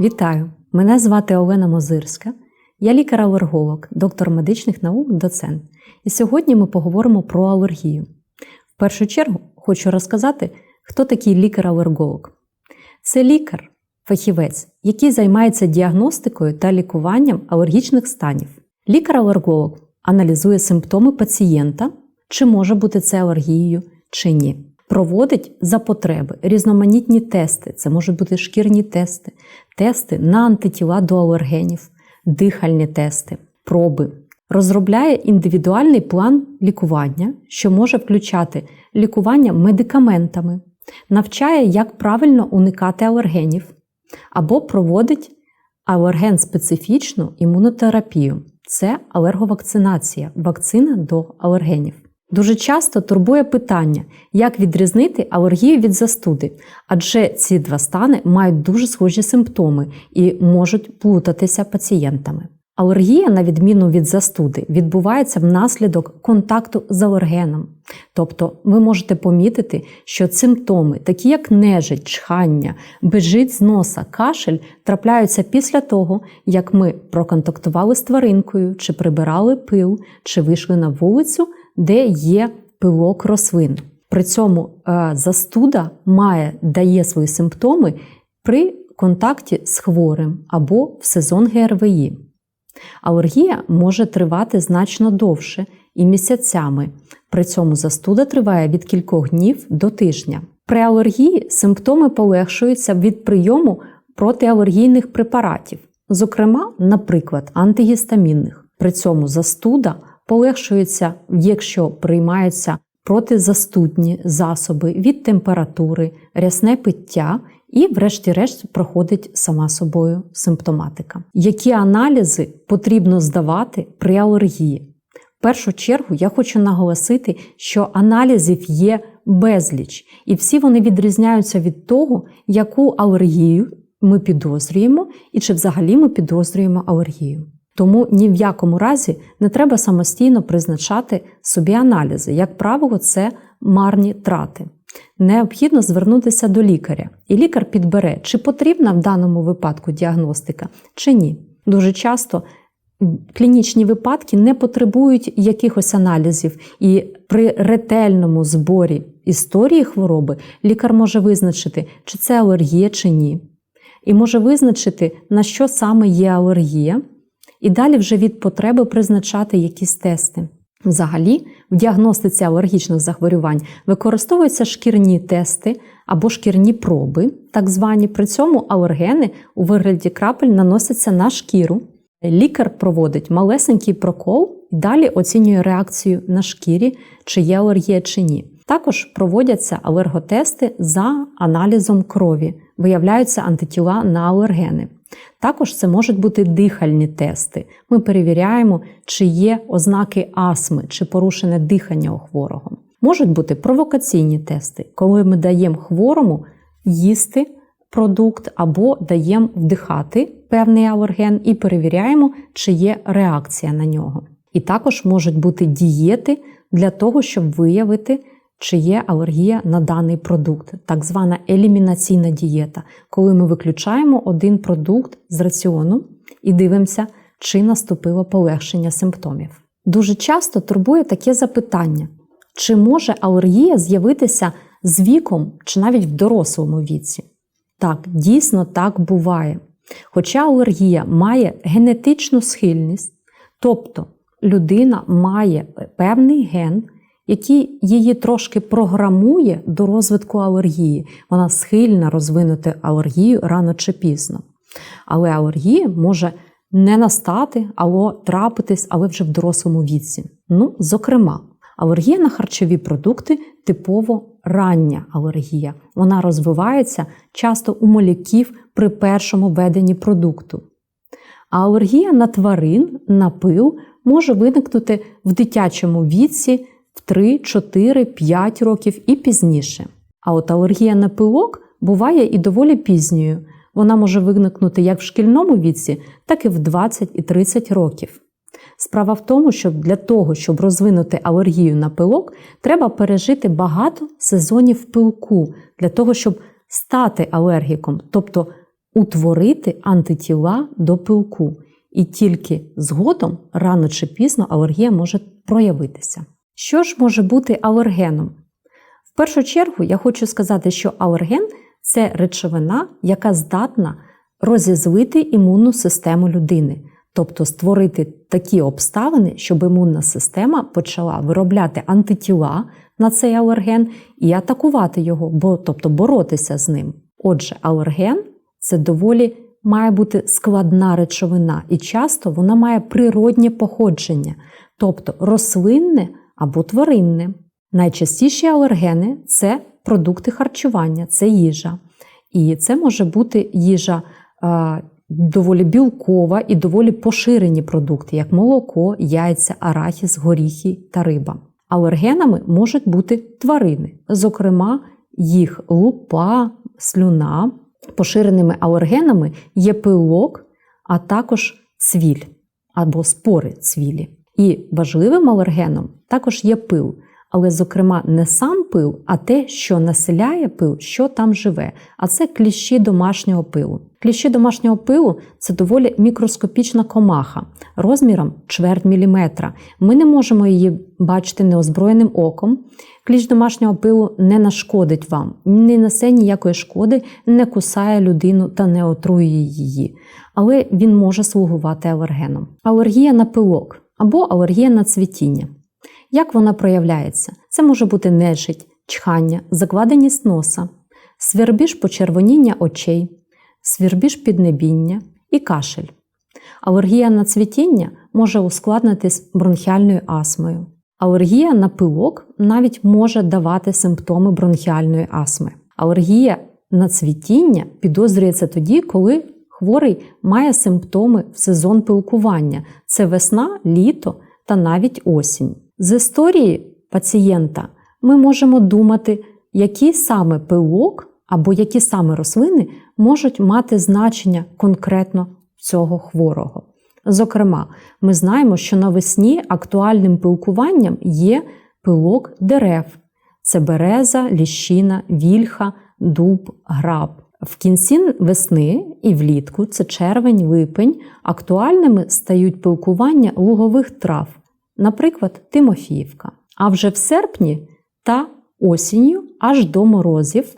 Вітаю! Мене звати Олена Мозирська. Я лікар-алерголог, доктор медичних наук, доцент. І сьогодні ми поговоримо про алергію. В першу чергу хочу розказати, хто такий лікар-алерголог. Це лікар, фахівець, який займається діагностикою та лікуванням алергічних станів. Лікар-алерголог аналізує симптоми пацієнта, чи може бути це алергією, чи ні. Проводить за потреби різноманітні тести, це можуть бути шкірні тести, тести на антитіла до алергенів, дихальні тести, проби. Розробляє індивідуальний план лікування, що може включати лікування медикаментами, навчає, як правильно уникати алергенів, або проводить алерген-специфічну імунотерапію. Це алерговакцинація, вакцина до алергенів. Дуже часто турбує питання, як відрізнити алергію від застуди, адже ці два стани мають дуже схожі симптоми і можуть плутатися пацієнтами. Алергія, на відміну від застуди, відбувається внаслідок контакту з алергеном. Тобто ви можете помітити, що симптоми, такі як нежить, чхання, бежить з носа, кашель, трапляються після того, як ми проконтактували з тваринкою, чи прибирали пил, чи вийшли на вулицю, де є пилок рослин. При цьому е, застуда має дає свої симптоми при контакті з хворим або в сезон ГРВІ. Алергія може тривати значно довше і місяцями. При цьому застуда триває від кількох днів до тижня. При алергії симптоми полегшуються від прийому протиалергійних препаратів, зокрема, наприклад, антигістамінних. При цьому застуда полегшується, якщо приймаються протизастудні засоби від температури, рясне пиття і, врешті-решт, проходить сама собою симптоматика. Які аналізи потрібно здавати при алергії? В першу чергу я хочу наголосити, що аналізів є безліч, і всі вони відрізняються від того, яку алергію ми підозрюємо, і чи взагалі ми підозрюємо алергію. Тому ні в якому разі не треба самостійно призначати собі аналізи. Як правило, це марні трати. Необхідно звернутися до лікаря, і лікар підбере, чи потрібна в даному випадку діагностика, чи ні. Дуже часто клінічні випадки не потребують якихось аналізів, і при ретельному зборі історії хвороби лікар може визначити, чи це алергія, чи ні. І може визначити, на що саме є алергія, і далі вже від потреби призначати якісь тести. Взагалі, в діагностиці алергічних захворювань використовуються шкірні тести або шкірні проби, так звані. При цьому алергени у вигляді крапель наносяться на шкіру. Лікар проводить малесенький прокол і далі оцінює реакцію на шкірі, чи є алергія чи ні. Також проводяться алерготести за аналізом крові, виявляються антитіла на алергени. Також це можуть бути дихальні тести. Ми перевіряємо, чи є ознаки астми, чи порушене дихання у хворого. Можуть бути провокаційні тести, коли ми даємо хворому їсти продукт або даємо вдихати певний алерген і перевіряємо, чи є реакція на нього. І також можуть бути дієти для того, щоб виявити, чи є алергія на даний продукт, так звана елімінаційна дієта, коли ми виключаємо один продукт з раціону і дивимося, чи наступило полегшення симптомів. Дуже часто турбує таке запитання: чи може алергія з'явитися з віком чи навіть в дорослому віці? Так, дійсно так буває. Хоча алергія має генетичну схильність, тобто людина має певний ген який її трошки програмує до розвитку алергії. Вона схильна розвинути алергію рано чи пізно. Але алергія може не настати або трапитись, але вже в дорослому віці. Ну, зокрема, алергія на харчові продукти типово рання алергія. Вона розвивається часто у малюків при першому введенні продукту. А алергія на тварин, на пил може виникнути в дитячому віці в 3, 4, 5 років і пізніше. А от алергія на пилок буває і доволі пізньою. Вона може виникнути як в шкільному віці, так і в 20 і 30 років. Справа в тому, що для того, щоб розвинути алергію на пилок, треба пережити багато сезонів пилку для того, щоб стати алергіком, тобто утворити антитіла до пилку, і тільки згодом, рано чи пізно, алергія може проявитися. Що ж може бути алергеном? В першу чергу я хочу сказати, що алерген це речовина, яка здатна розізлити імунну систему людини, тобто створити такі обставини, щоб імунна система почала виробляти антитіла на цей алерген і атакувати його, бо, тобто боротися з ним. Отже, алерген це доволі має бути складна речовина, і часто вона має природнє походження, тобто рослинне або тваринне. Найчастіші алергени це продукти харчування, це їжа. І це може бути їжа е, доволі білкова і доволі поширені продукти, як молоко, яйця, арахіс, горіхи та риба. Алергенами можуть бути тварини, зокрема, їх лупа, слюна. Поширеними алергенами є пилок, а також цвіль або спори цвілі. І важливим алергеном також є пил, але, зокрема, не сам пил, а те, що населяє пил, що там живе. А це кліщі домашнього пилу. Кліщі домашнього пилу це доволі мікроскопічна комаха розміром чверть міліметра. Ми не можемо її бачити неозброєним оком. Кліщ домашнього пилу не нашкодить вам, не несе ніякої шкоди, не кусає людину та не отруює її. Але він може слугувати алергеном. Алергія на пилок або алергія на цвітіння. Як вона проявляється? Це може бути нежить, чхання, закладеність носа, свербіж почервоніння очей, свірбіж піднебіння і кашель. Алергія на цвітіння може ускладнитись бронхіальною астмою. Алергія на пилок навіть може давати симптоми бронхіальної астми. Алергія на цвітіння підозрюється тоді, коли хворий має симптоми в сезон пилкування це весна, літо та навіть осінь. З історії пацієнта ми можемо думати, який саме пилок або які саме рослини можуть мати значення конкретно цього хворого. Зокрема, ми знаємо, що навесні актуальним пилкуванням є пилок дерев: це береза, ліщина, вільха, дуб, граб. В кінці весни і влітку, це червень, липень, актуальними стають пилкування лугових трав, наприклад, Тимофіївка. А вже в серпні та осінню аж до морозів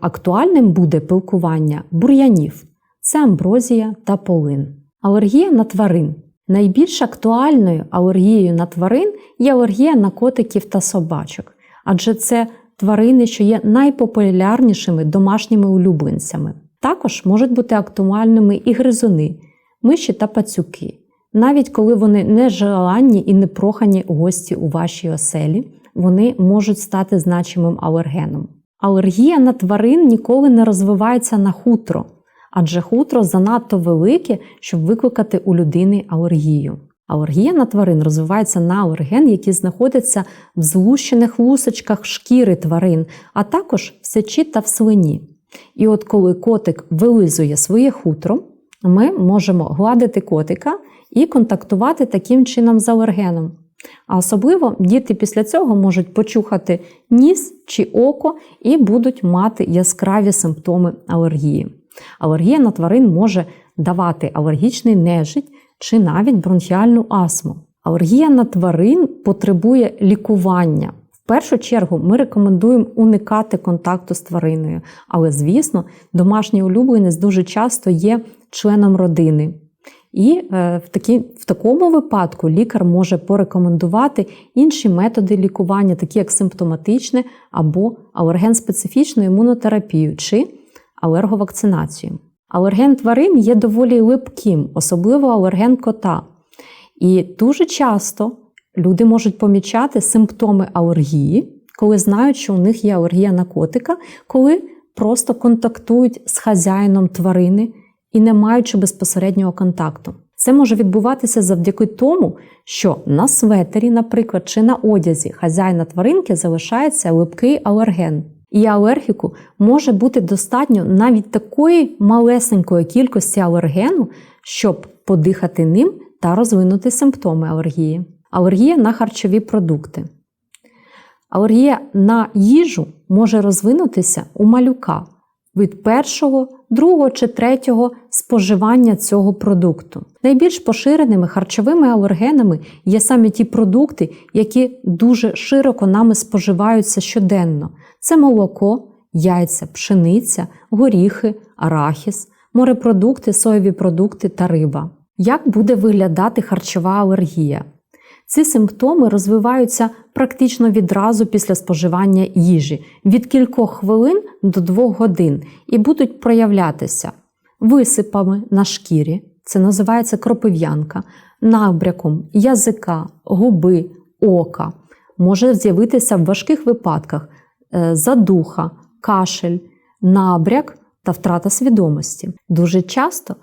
актуальним буде пилкування бур'янів це амброзія та полин. Алергія на тварин. Найбільш актуальною алергією на тварин є алергія на котиків та собачок, адже це тварини, що є найпопулярнішими домашніми улюбленцями. Також можуть бути актуальними і гризуни, миші та пацюки. Навіть коли вони не желанні і не прохані гості у вашій оселі, вони можуть стати значимим алергеном. Алергія на тварин ніколи не розвивається на хутро, адже хутро занадто велике, щоб викликати у людини алергію. Алергія на тварин розвивається на алерген, який знаходиться в злущених лусочках шкіри тварин, а також в сечі та в свині. І от коли котик вилизує своє хутро, ми можемо гладити котика і контактувати таким чином з алергеном. А особливо діти після цього можуть почухати ніс чи око і будуть мати яскраві симптоми алергії. Алергія на тварин може давати алергічний нежить чи навіть бронхіальну астму. Алергія на тварин потребує лікування. В першу чергу ми рекомендуємо уникати контакту з твариною, але, звісно, домашній улюбленець дуже часто є членом родини. І е, в такі, в такому випадку лікар може порекомендувати інші методи лікування, такі як симптоматичне або алерген-специфічну імунотерапію чи алерговакцинацію. Алерген тварин є доволі липким, особливо алерген кота. І дуже часто люди можуть помічати симптоми алергії, коли знають, що у них є алергія на котика, коли просто контактують з хазяїном тварини і не маючи безпосереднього контакту. Це може відбуватися завдяки тому, що на светері, наприклад, чи на одязі хазяїна тваринки залишається липкий алерген. І алергіку може бути достатньо навіть такої малесенької кількості алергену, щоб подихати ним та розвинути симптоми алергії. Алергія на харчові продукти. Алергія на їжу може розвинутися у малюка від першого, другого чи третього споживання цього продукту. Найбільш поширеними харчовими алергенами є саме ті продукти, які дуже широко нами споживаються щоденно: це молоко, яйця, пшениця, горіхи, арахіс, морепродукти, соєві продукти та риба. Як буде виглядати харчова алергія? Ці симптоми розвиваються практично відразу після споживання їжі від кількох хвилин до двох годин і будуть проявлятися висипами на шкірі, це називається кропив'янка, набряком язика, губи, ока. Може з'явитися в важких випадках е, задуха, кашель, набряк та втрата свідомості. Дуже часто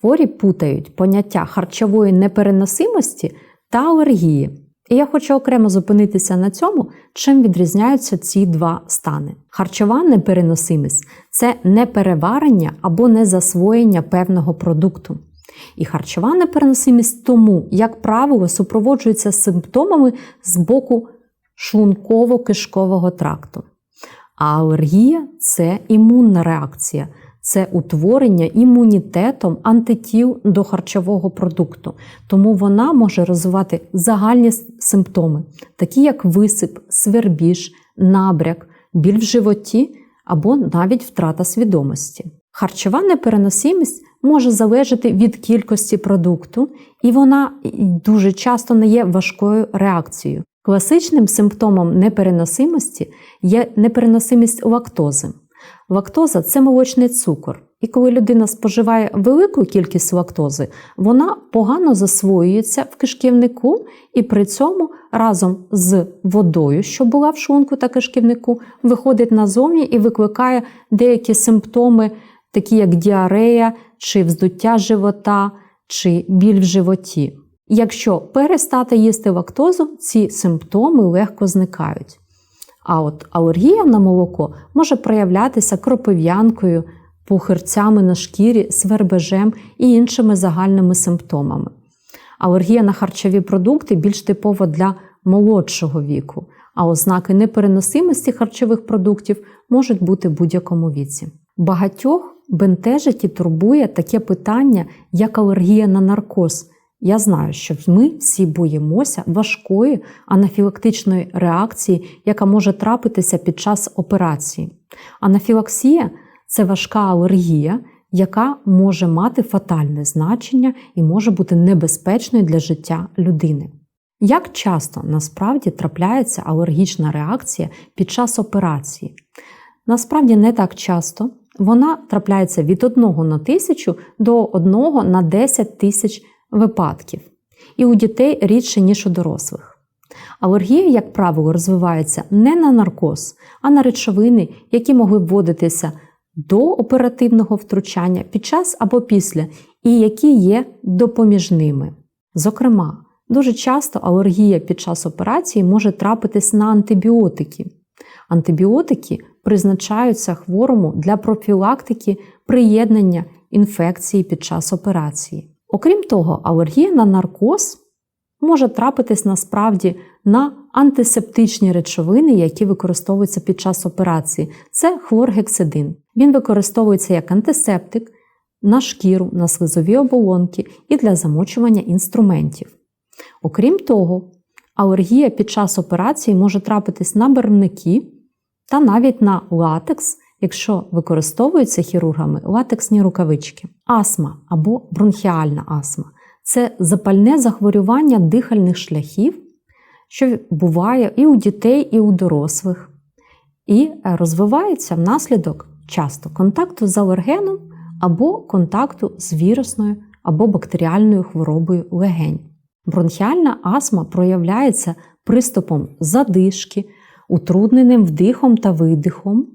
хворі путають поняття харчової непереносимості та алергії. І я хочу окремо зупинитися на цьому, чим відрізняються ці два стани. Харчова непереносимість це непереварення або незасвоєння певного продукту. І харчова непереносимість тому, як правило, супроводжується симптомами з боку шлунково-кишкового тракту. А алергія це імунна реакція, це утворення імунітетом антитіл до харчового продукту. Тому вона може розвивати загальні симптоми, такі як висип, свербіж, набряк, біль в животі або навіть втрата свідомості. Харчова непереносимість може залежати від кількості продукту, і вона дуже часто не є важкою реакцією. Класичним симптомом непереносимості є непереносимість лактози. Лактоза це молочний цукор. І коли людина споживає велику кількість лактози, вона погано засвоюється в кишківнику і при цьому разом з водою, що була в шлунку та кишківнику, виходить назовні і викликає деякі симптоми, такі як діарея, чи вздуття живота, чи біль в животі. Якщо перестати їсти лактозу, ці симптоми легко зникають. А от алергія на молоко може проявлятися кропив'янкою, пухирцями на шкірі, свербежем і іншими загальними симптомами. Алергія на харчові продукти більш типова для молодшого віку, а ознаки непереносимості харчових продуктів можуть бути в будь-якому віці. Багатьох бентежить і турбує таке питання, як алергія на наркоз. Я знаю, що ми всі боїмося важкої анафілактичної реакції, яка може трапитися під час операції. Анафілаксія це важка алергія, яка може мати фатальне значення і може бути небезпечною для життя людини. Як часто насправді трапляється алергічна реакція під час операції? Насправді не так часто. Вона трапляється від 1 на тисячу до 1 на 10 тисяч випадків, і у дітей рідше, ніж у дорослих. Алергія, як правило, розвивається не на наркоз, а на речовини, які могли вводитися до оперативного втручання під час або після, і які є допоміжними. Зокрема, дуже часто алергія під час операції може трапитись на антибіотики. Антибіотики призначаються хворому для профілактики приєднання інфекції під час операції. Окрім того, алергія на наркоз може трапитись насправді на антисептичні речовини, які використовуються під час операції. Це хлоргексидин. Він використовується як антисептик на шкіру, на слизові оболонки і для замочування інструментів. Окрім того, алергія під час операції може трапитись на барвники та навіть на латекс якщо використовуються хірургами латексні рукавички. Астма або бронхіальна астма це запальне захворювання дихальних шляхів, що буває і у дітей, і у дорослих, і розвивається внаслідок часто контакту з алергеном або контакту з вірусною або бактеріальною хворобою легень. Бронхіальна астма проявляється приступом задишки, утрудненим вдихом та видихом,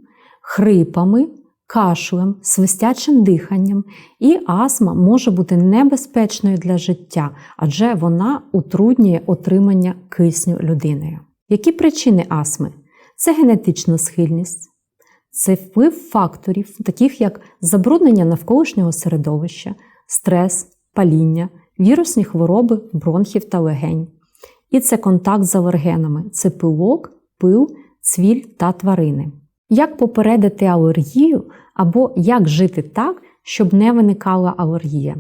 хрипами, кашлем, свистячим диханням, і астма може бути небезпечною для життя, адже вона утруднює отримання кисню людиною. Які причини астми? Це генетична схильність, це вплив факторів, таких як забруднення навколишнього середовища, стрес, паління, вірусні хвороби бронхів та легень. І це контакт з алергенами це пилок, пил, цвіль та тварини. Як попередити алергію або як жити так, щоб не виникала алергія.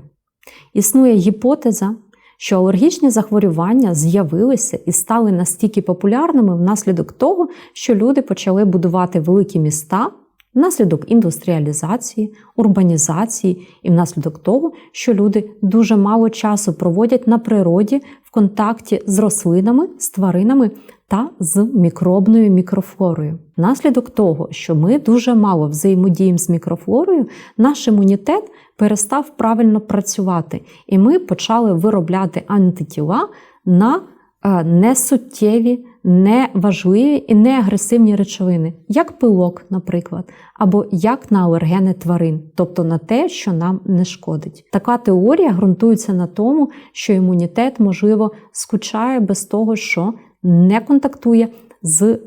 Існує гіпотеза, що алергічні захворювання з'явилися і стали настільки популярними внаслідок того, що люди почали будувати великі міста внаслідок індустріалізації, урбанізації і внаслідок того, що люди дуже мало часу проводять на природі в контакті з рослинами, з тваринами та з мікробною мікрофлорою. Внаслідок того, що ми дуже мало взаємодіємо з мікрофлорою, наш імунітет перестав правильно працювати, і ми почали виробляти антитіла на е, несуттєві, неважливі і неагресивні речовини, як пилок, наприклад, або як на алергени тварин, тобто на те, що нам не шкодить. Така теорія ґрунтується на тому, що імунітет, можливо, скучає без того, що не контактує з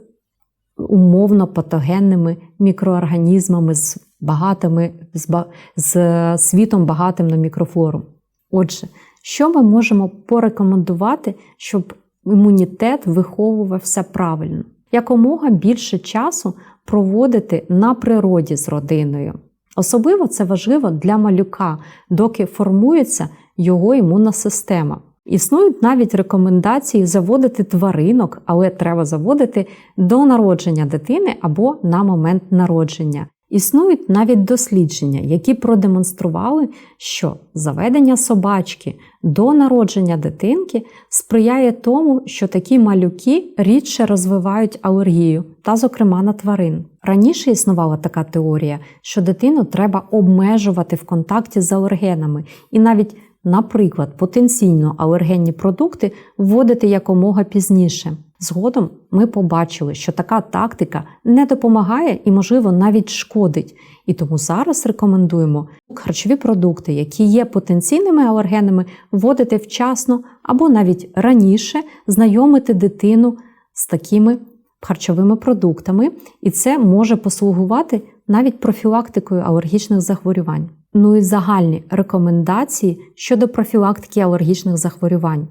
умовно патогенними мікроорганізмами, з багатими, з, з світом багатим на мікрофлору. Отже, що ми можемо порекомендувати, щоб імунітет виховувався правильно? Якомога більше часу проводити на природі з родиною. Особливо це важливо для малюка, доки формується його імунна система. Існують навіть рекомендації заводити тваринок, але треба заводити до народження дитини або на момент народження. Існують навіть дослідження, які продемонстрували, що заведення собачки до народження дитинки сприяє тому, що такі малюки рідше розвивають алергію, та, зокрема, на тварин. Раніше існувала така теорія, що дитину треба обмежувати в контакті з алергенами, і навіть, наприклад, потенційно алергенні продукти вводити якомога пізніше. Згодом ми побачили, що така тактика не допомагає і, можливо, навіть шкодить. І тому зараз рекомендуємо харчові продукти, які є потенційними алергенами, вводити вчасно або навіть раніше знайомити дитину з такими харчовими продуктами, і це може послугувати навіть профілактикою алергічних захворювань. Ну і загальні рекомендації щодо профілактики алергічних захворювань.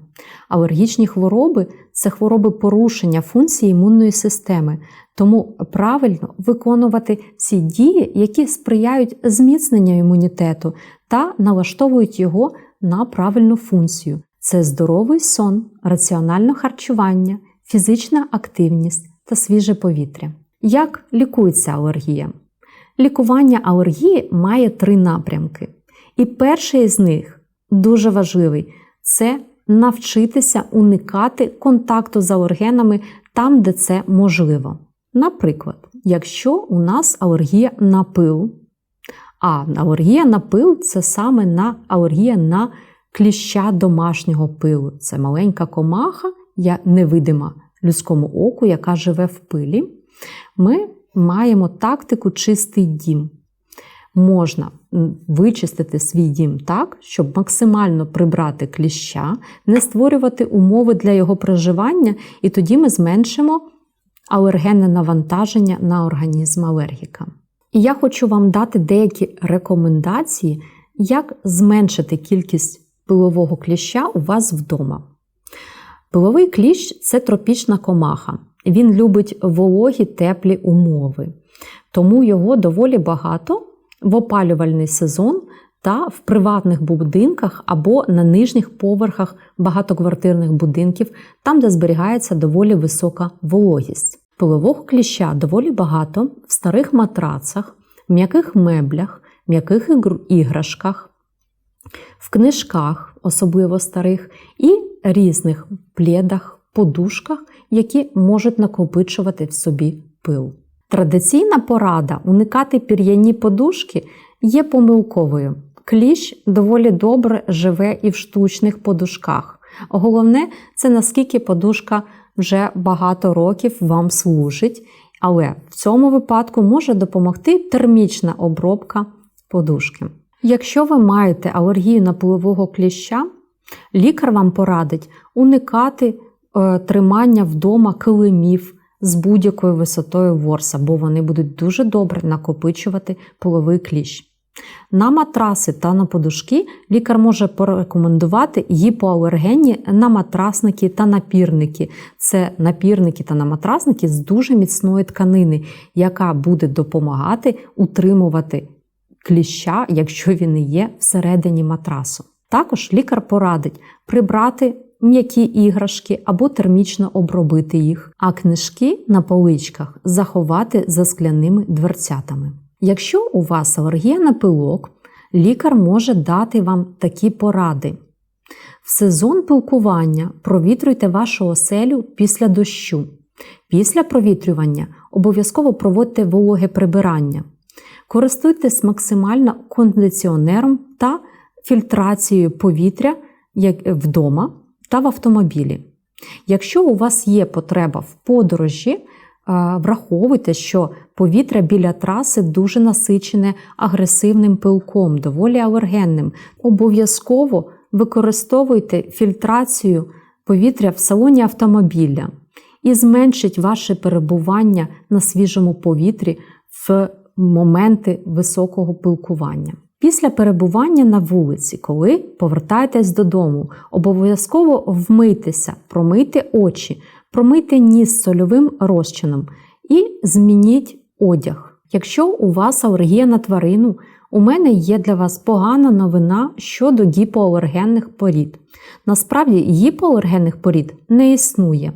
Алергічні хвороби це хвороби порушення функції імунної системи, тому правильно виконувати ці дії, які сприяють зміцненню імунітету та налаштовують його на правильну функцію. Це здоровий сон, раціональне харчування, фізична активність та свіже повітря. Як лікується алергія? Лікування алергії має три напрямки. І перший з них дуже важливий це навчитися уникати контакту з алергенами там, де це можливо. Наприклад, якщо у нас алергія на пил, а алергія на пил це саме на алергія на кліща домашнього пилу. Це маленька комаха, я невидима людському оку, яка живе в пилі. Ми маємо тактику чистий дім. Можна вичистити свій дім так, щоб максимально прибрати кліща, не створювати умови для його проживання, і тоді ми зменшимо алергенне навантаження на організм алергіка. І я хочу вам дати деякі рекомендації, як зменшити кількість пилового кліща у вас вдома. Пиловий кліщ це тропічна комаха. Він любить вологі теплі умови, тому його доволі багато в опалювальний сезон та в приватних будинках або на нижніх поверхах багатоквартирних будинків, там, де зберігається доволі висока вологість. Пилового кліща доволі багато в старих матрацах, м'яких меблях, м'яких іграшках, в книжках, особливо старих, і різних плєдах, подушках, які можуть накопичувати в собі пил. Традиційна порада уникати пір'яні подушки є помилковою. Кліщ доволі добре живе і в штучних подушках. Головне, це наскільки подушка вже багато років вам служить, але в цьому випадку може допомогти термічна обробка подушки. Якщо ви маєте алергію на пилового кліща, лікар вам порадить уникати е, тримання вдома килимів з будь-якою висотою ворса, бо вони будуть дуже добре накопичувати пиловий кліщ. На матраси та на подушки лікар може порекомендувати гіпоалергенні на матрасники та напірники. Це напірники та наматрасники з дуже міцної тканини, яка буде допомагати утримувати кліща, якщо він є всередині матрасу. Також лікар порадить прибрати м'які іграшки або термічно обробити їх, а книжки на поличках заховати за скляними дверцятами. Якщо у вас алергія на пилок, лікар може дати вам такі поради. В сезон пилкування провітрюйте вашу оселю після дощу. Після провітрювання обов'язково проводьте вологе прибирання. Користуйтесь максимально кондиціонером та фільтрацією повітря вдома та в автомобілі. Якщо у вас є потреба в подорожі, враховуйте, що повітря біля траси дуже насичене агресивним пилком, доволі алергенним. Обов'язково використовуйте фільтрацію повітря в салоні автомобіля і зменшить ваше перебування на свіжому повітрі в моменти високого пилкування. Після перебування на вулиці, коли повертаєтесь додому, обов'язково вмийтеся, промийте очі, промийте ніс сольовим розчином і змініть одяг. Якщо у вас алергія на тварину, у мене є для вас погана новина щодо гіпоалергенних порід. Насправді, гіпоалергенних порід не існує.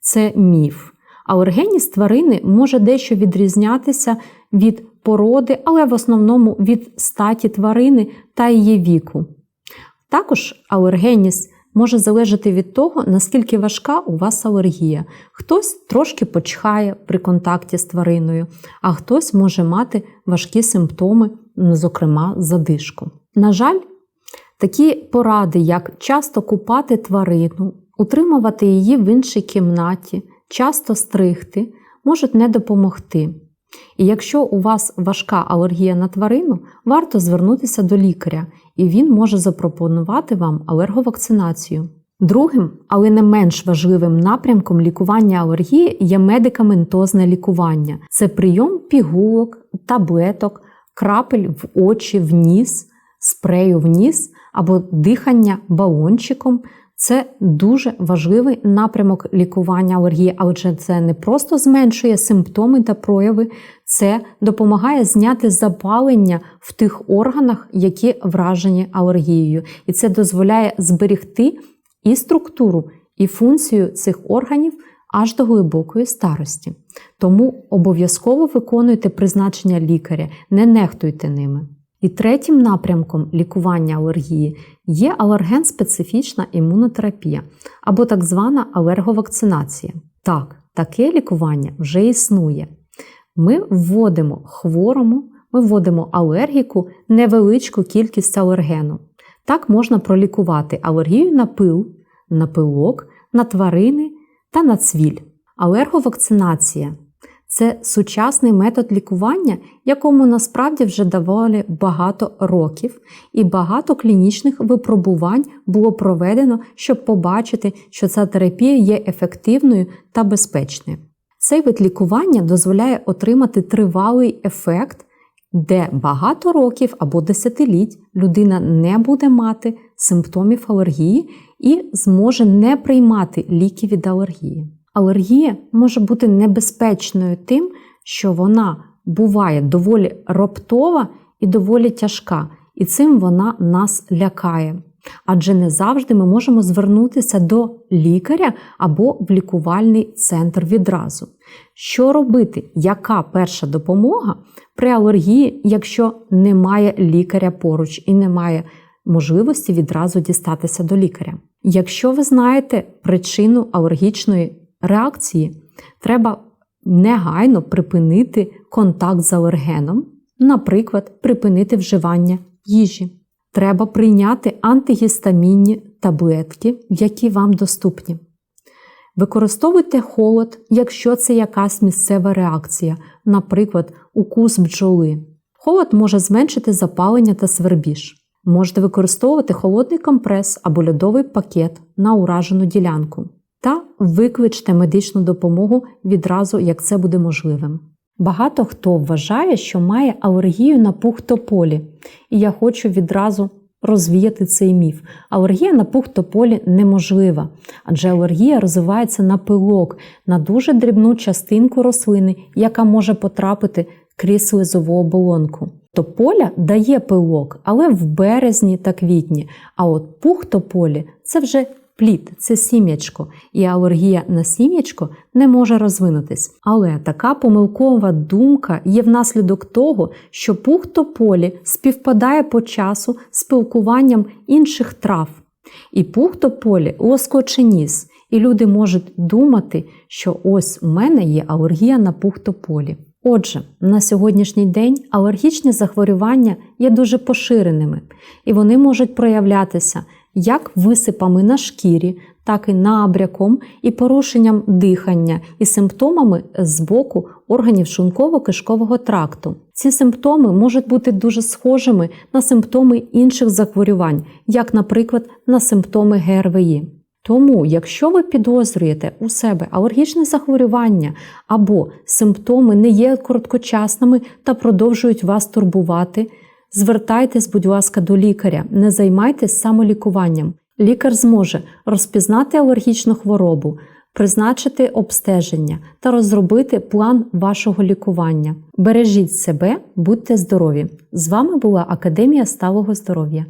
Це міф. Алергенність тварини може дещо відрізнятися від породи, але в основному від статі тварини та її віку. Також алергенність може залежати від того, наскільки важка у вас алергія. Хтось трошки почхає при контакті з твариною, а хтось може мати важкі симптоми, ну, зокрема задишку. На жаль, такі поради, як часто купати тварину, утримувати її в іншій кімнаті, часто стригти, можуть не допомогти. І якщо у вас важка алергія на тварину, варто звернутися до лікаря, і він може запропонувати вам алерговакцинацію. Другим, але не менш важливим напрямком лікування алергії є медикаментозне лікування. Це прийом пігулок, таблеток, крапель в очі, в ніс, спрею в ніс або дихання балончиком. Це дуже важливий напрямок лікування алергії, адже це не просто зменшує симптоми та прояви, це допомагає зняти запалення в тих органах, які вражені алергією. І це дозволяє зберегти і структуру, і функцію цих органів аж до глибокої старості. Тому обов'язково виконуйте призначення лікаря, не нехтуйте ними. І третім напрямком лікування алергії є алерген-специфічна імунотерапія або так звана алерговакцинація. Так, таке лікування вже існує. Ми вводимо хворому, ми вводимо алергіку невеличку кількість алергену. Так можна пролікувати алергію на пил, на пилок, на тварини та на цвіль. Алерговакцинація це сучасний метод лікування, якому насправді вже доволі багато років, і багато клінічних випробувань було проведено, щоб побачити, що ця терапія є ефективною та безпечною. Цей вид лікування дозволяє отримати тривалий ефект, де багато років або десятиліть людина не буде мати симптомів алергії і зможе не приймати ліки від алергії. Алергія може бути небезпечною тим, що вона буває доволі раптова і доволі тяжка, і цим вона нас лякає. Адже не завжди ми можемо звернутися до лікаря або в лікувальний центр відразу. Що робити? Яка перша допомога при алергії, якщо немає лікаря поруч і немає можливості відразу дістатися до лікаря? Якщо ви знаєте причину алергічної реакції, треба негайно припинити контакт з алергеном, наприклад, припинити вживання їжі. Треба прийняти антигістамінні таблетки, які вам доступні. Використовуйте холод, якщо це якась місцева реакція, наприклад, укус бджоли. Холод може зменшити запалення та свербіж. Можете використовувати холодний компрес або льодовий пакет на уражену ділянку. Та викличте медичну допомогу відразу, як це буде можливим. Багато хто вважає, що має алергію на пух тополі, і я хочу відразу розвіяти цей міф. Алергія на пух тополі неможлива, адже алергія розвивається на пилок, на дуже дрібну частинку рослини, яка може потрапити крізь слизову оболонку. Тополя дає пилок, але в березні та квітні. А от пух тополі це вже плід, це сім'ячко, і алергія на сім'ячко не може розвинутись. Але така помилкова думка є внаслідок того, що пух тополі співпадає по часу з спілкуванням інших трав. І пух тополі лоскоче ніс, і люди можуть думати, що ось у мене є алергія на пух тополі. Отже, на сьогоднішній день алергічні захворювання є дуже поширеними, і вони можуть проявлятися як висипами на шкірі, так і набряком і порушенням дихання і симптомами з боку органів шлунково-кишкового тракту. Ці симптоми можуть бути дуже схожими на симптоми інших захворювань, як, наприклад, на симптоми ГРВІ. Тому, якщо ви підозрюєте у себе алергічне захворювання або симптоми не є короткочасними та продовжують вас турбувати, звертайтесь, будь ласка, до лікаря, не займайтесь самолікуванням. Лікар зможе розпізнати алергічну хворобу, призначити обстеження та розробити план вашого лікування. Бережіть себе, будьте здорові! З вами була Академія сталого здоров'я.